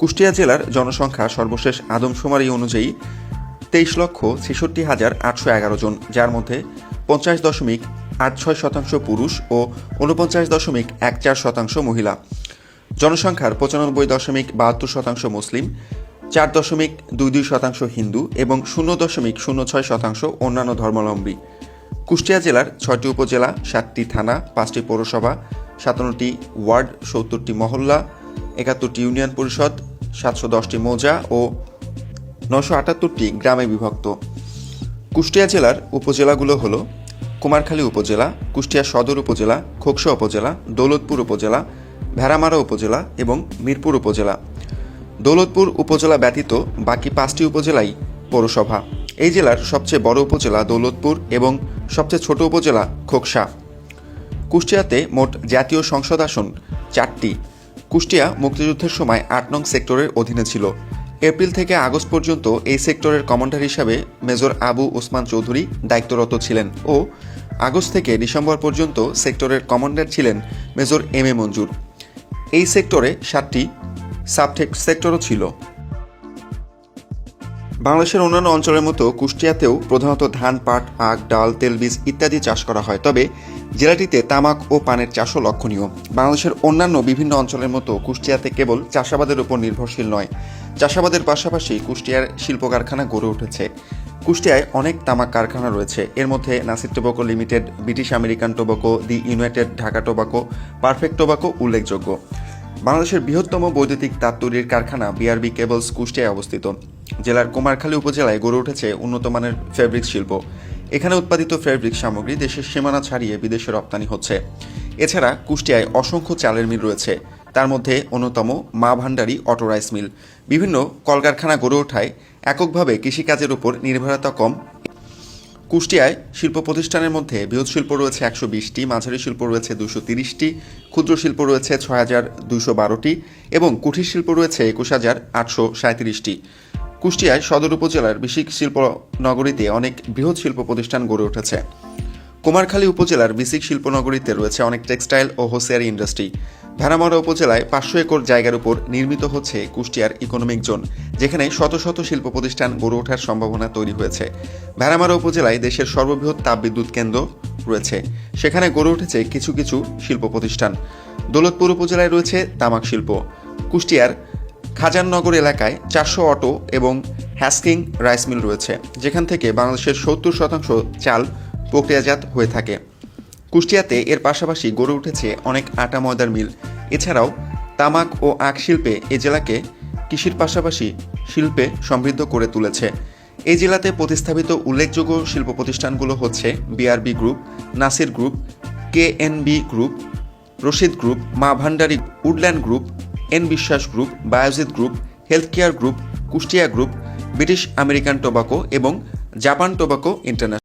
কুষ্টিয়া জেলার জনসংখ্যা সর্বশেষ আদমশুমারি অনুযায়ী তেইশ লক্ষ ছেষট্টি হাজার আটশো এগারো জন, যার মধ্যে পঞ্চাশ দশমিক আট ছয় শতাংশ পুরুষ ও উনপঞ্চাশ দশমিক এক চার শতাংশ মহিলা। জনসংখ্যার পঁচানব্বই দশমিক বাহাত্তর শতাংশ মুসলিম, চার দশমিক দুই দুই শতাংশ হিন্দু এবং শূন্য দশমিক শূন্য ছয় শতাংশ অন্যান্য ধর্মাবলম্বী। কুষ্টিয়া জেলার ছয়টি উপজেলা, সাতটি থানা, পাঁচটি পৌরসভা, সাতান্নটি ওয়ার্ড, সত্তরটি মহল্লা, একাত্তরটি ইউনিয়ন পরিষদ সাতশো দশটি মৌজা ও নশো আটাত্তরটি গ্রামে বিভক্ত। কুষ্টিয়া জেলার উপজেলাগুলো হল কুমারখালী উপজেলা, কুষ্টিয়া সদর উপজেলা, খোকসা উপজেলা, দৌলতপুর উপজেলা, ভেড়ামারা উপজেলা এবং মিরপুর উপজেলা। দৌলতপুর উপজেলা ব্যতীত বাকি পাঁচটি উপজেলাই পৌরসভা। এই জেলার সবচেয়ে বড় উপজেলা দৌলতপুর এবং সবচেয়ে ছোট উপজেলা খোকসা। কুষ্টিয়াতে মোট জাতীয় সংসদ আসন চারটি। কুষ্টিয়া মুক্তিযুদ্ধের সময় আট নং সেক্টরের অধীনে ছিল। এপ্রিল থেকে আগস্ট পর্যন্ত এই সেক্টরের কমান্ডার হিসাবে মেজর আবু ওসমান চৌধুরী দায়িত্বরত ছিলেন ও আগস্ট থেকে ডিসেম্বর পর্যন্ত সেক্টরের কমান্ডার ছিলেন মেজর এম এ মঞ্জুর। এই সেক্টরে সাতটি সাব সেক্টরও ছিল। বাংলাদেশের অন্যান্য অঞ্চলের মতো কুষ্টিয়াতেও প্রধানত ধান, পাট, আখ, ডাল তেলবীজ ইত্যাদি চাষ করা হয়। তবে জেলাটিতে তামাক ও পানের চাষও লক্ষণীয়। বাংলাদেশের অন্যান্য বিভিন্ন অঞ্চলের মতো কুষ্টিয়াতে কেবল চাষাবাদের উপর নির্ভরশীল নয়, চাষাবাদের পাশাপাশি কুষ্টিয়ার শিল্প কারখানা গড়ে উঠেছে। কুষ্টিয়ায় অনেক তামাক কারখানা রয়েছে। এর মধ্যে Nasir Tobacco Limited, British American Tobacco, the United Dhaka Tobacco, Perfect Tobacco উল্লেখযোগ্য। বাংলাদেশের বৃহত্তম বৈদ্যুতিক তাঁত তৈরির কারখানা বিআরবি কেবলস কুষ্টিয়ায় অবস্থিত। জেলার কুমারখালী উপজেলায় গড়ে উঠেছে উন্নত মানের ফেব্রিক শিল্প। এখানে উৎপাদিত ফেব্রিক সামগ্রী দেশের সীমানা ছাড়িয়ে বিদেশে রপ্তানি হচ্ছে। এছাড়া কুষ্টিয়ায় অসংখ্য চালের মিল রয়েছে। তার মধ্যে অন্যতম মা ভান্ডারী অটো রাইস মিল। বিভিন্ন কলকারখানা গড়ে ওঠায় এককভাবে কৃষিকাজের উপর নির্ভরতা কম। কুষ্টিয়ায় শিল্প প্রতিষ্ঠানের মধ্যে বৃহৎ শিল্প রয়েছে একশো বিশটি, মাঝারি শিল্প রয়েছে দুশো তিরিশটি, ক্ষুদ্র শিল্প রয়েছে ছয় হাজার দুশো বারোটি এবং কুঠির শিল্প রয়েছে একুশ হাজার আটশো সাঁত্রিশটি কুষ্টিয়ায় সদর উপজেলার বিশিক শিল্প নগরীতে অনেক বৃহৎ শিল্প প্রতিষ্ঠান গড়ে উঠেছে। কুমারখালী উপজেলার বিসিক শিল্পনগরীতে রয়েছে অনেক টেক্সটাইল ও হোসিয়ারি ইন্ডাস্ট্রি। ভেড়ামারা উপজেলায় পাঁচশো একর জায়গার উপর নির্মিত হচ্ছে কুষ্টিয়ার ইকোনমিক জোন, যেখানে শত শত শিল্প প্রতিষ্ঠান গড়ে ওঠার সম্ভাবনা তৈরি হয়েছে। ভেড়ামারা উপজেলায় দেশের সর্ববৃহৎ তাপবিদ্যুৎ কেন্দ্র রয়েছে। সেখানে গড়ে উঠেছে কিছু কিছু শিল্প প্রতিষ্ঠান। দৌলতপুর উপজেলায় রয়েছে তামাক শিল্প। কুষ্টিয়ার খাজাননগর এলাকায় চারশো অটো এবং হ্যাস্কিং রাইস মিল রয়েছে, যেখান থেকে বাংলাদেশের সত্তর শতাংশ চাল প্রক্রিয়াজাত হয়ে থাকে। কুষ্টিয়াতে এর পাশাপাশি গড়ে উঠেছে অনেক আটা ময়দার মিল। এছাড়াও তামাক ও আখ শিল্পে এ জেলাকে কৃষির পাশাপাশি শিল্পে সমৃদ্ধ করে তুলেছে। এই জেলাতে প্রতিস্থাপিত উল্লেখযোগ্য শিল্প প্রতিষ্ঠানগুলো হচ্ছে BRB group Nasir group KNB group Rashid group Maa Bhandari Woodland group N Biswas group, Bayazid group health care group, Kushtia group, British American Tobacco এবং জাপান টোবাকো ইন্টারন্যাশনাল।